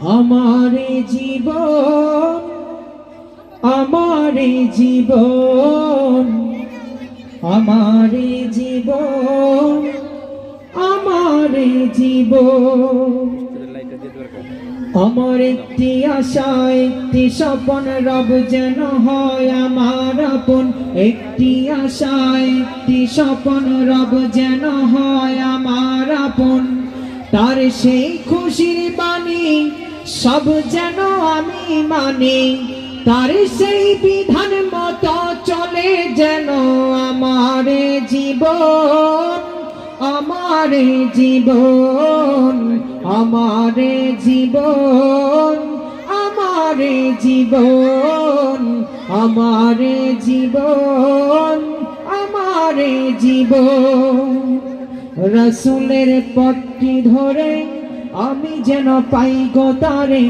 আমারে জীবন আমারে জীবন আমারে জীবন আমারে জীবন। আমার একটি আশা একটি স্বপন, রব যেন হয় আমার আপন। একটি আশা একটি স্বপন, রব যেন হয় আমার আপন। তার সেই খুশির বাণী, সব যেন আমি মানি। তার সেই বিধান মতো চলে যেন আমার জীবন আমার জীবন আমার জীবন আমার জীবন আমার জীবন আমার জীবন। রসুলের পট্টি ধরে আমি যেন পাই গো তারে।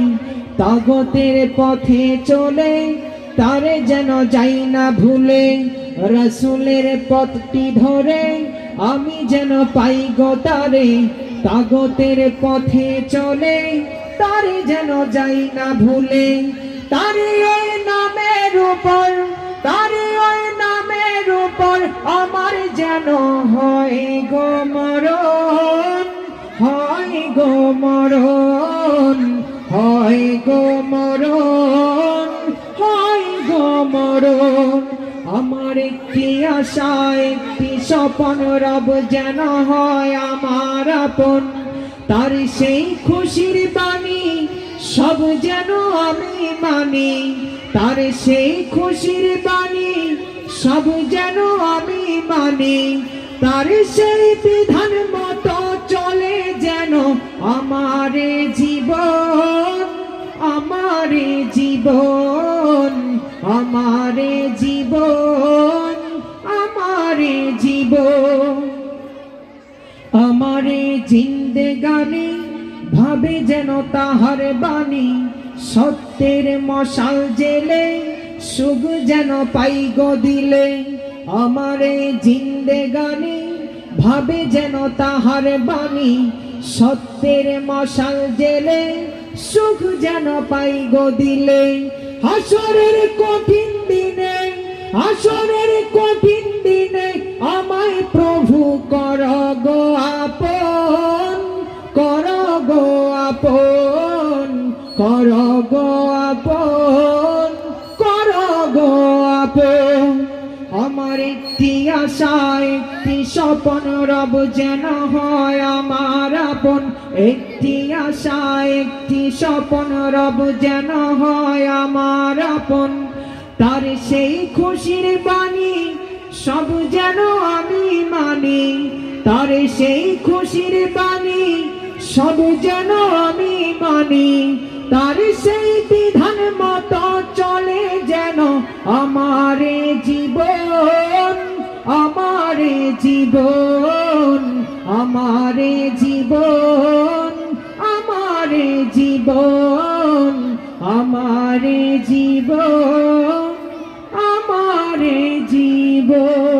তাগতের পথে চলে, তারে যেন যাই না ভুলে। রসুলের পথটি ধরে আমি যেন পাই গো তারে। তাগতের পথে চলে, তারে যেন যাই না ভুলে। তারে নামের উপর উপর আমার যেন হয় গো মরণ, হয় গো মরণ, হয় গো মরণ, হয় গো মরণ। আমার একটি আশা, একটি স্বপন রব যেন হয় আমার আপন। তার সেই খুশির বাণী সব যেন আমি মানি। তার সেই খুশির বাণী সব যেন আমি মানি, তার সেই বিধান মতো চলে যেন আমারে জীবন আমারে জীবন আমারে জীবন আমারে জীবন। আমারে জিন্দেগানি, ভাবে যেন তাহার বাণী, সত্যের মশাল জেলে সুখ যেন পাই গো দিলে, আমারে জিন্দেগানি ভাবে যেন তাহার বাণী, সত্যের মশাল জেলে সুখ যেন পাই গো দিলে। হাসরের কঠিন দিনে, হাসরের কঠিন দিনে আমায় প্রভু কর গো আপন, কর গো আপন, কর গো আপন। আমার একটি আশা একটি স্বপন রব যেন হয় আমার আপন? একটি আশা একটি স্বপন রব যেন হয় আমার আপন? তার সেই খুশির বাণী সব যেন আমি মানি। তার সেই খুশির বাণী সব যেন আমি মানি। তার সেই বিধান মতো আমারে জীবন আমারে জীবন আমারে জীবন আমারে জীবন আমারে জীবন আমারে জীবন।